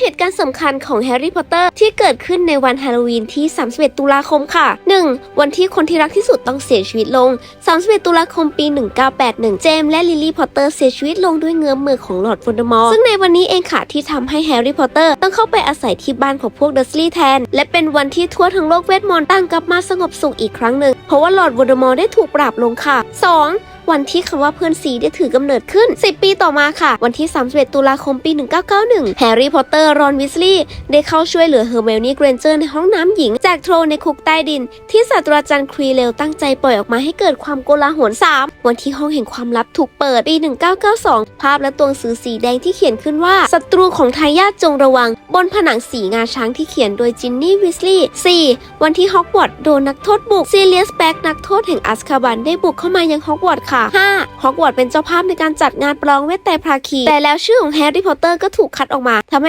เหตุการณ์สำคัญของแฮร์รี่พอตเตอร์ที่เกิดขึ้นในวันฮาโลวีนที่ 31 ตุลาคมค่ะ 1. วันที่คนที่รักที่สุดต้องเสียชีวิตลง 31 ตุลาคมปี 1981 เจมส์และลิลลี่พอตเตอร์เสียชีวิตลงด้วยเงื้อมมือของลอร์ดวอลเดอมอร์ซึ่งในวันนี้เองค่ะที่ทำให้แฮร์รี่พอตเตอร์ต้องเข้าไปอาศัยที่บ้านของพวกเดอร์สลีย์แทน และเป็นวันที่ทั่วทั้งโลกเวทมนต์ต่างกลับมาสงบสุขอีกครั้งหนึ่ง เพราะว่าลอร์ดวอลเดอมอร์ได้ถูกปราบลงค่ะ 2. วันที่คำว่าเพื่อนสีได้ถือกำเนิดขึ้น 10 ปีต่อมาค่ะ วันที่ 31 ตุลาคมปี 1991 แฮร์รี่พอตเตอร์ รอนวิสลีย์ได้เข้าช่วยเหลือเฮอร์เมลนี่เกรนเจอร์ในห้องน้ำหญิง จากโทรในคุกใต้ดิน ที่ศาสตราจารย์ครีเลลตั้งใจปล่อยออกมาให้เกิดความโกลาหล 3. วันที่ห้องแห่งความลับถูกเปิดปี 1992 ภาพและตัวหนังสือสีแดงที่เขียนขึ้นว่าศัตรูของทายาทจงระวัง บนผนังสีงาช้างที่เขียนโดยจินนี่วิสลีย์ 4. วันที่ฮอกวอตส์โดนนักโทษบุกซีเลียสแบ็กนักโทษแห่งอัสคาบันได้บุกเข้ามายังฮอกวอตส์ค่ะ 5. ฮอกวอตส์เป็นเจ้าภาพในการจัดงานประลองเวทแต่ภาคี แต่แล้วชื่อของแฮร์รี่พอตเตอร์ก็ถูกคัดออกมาทำให้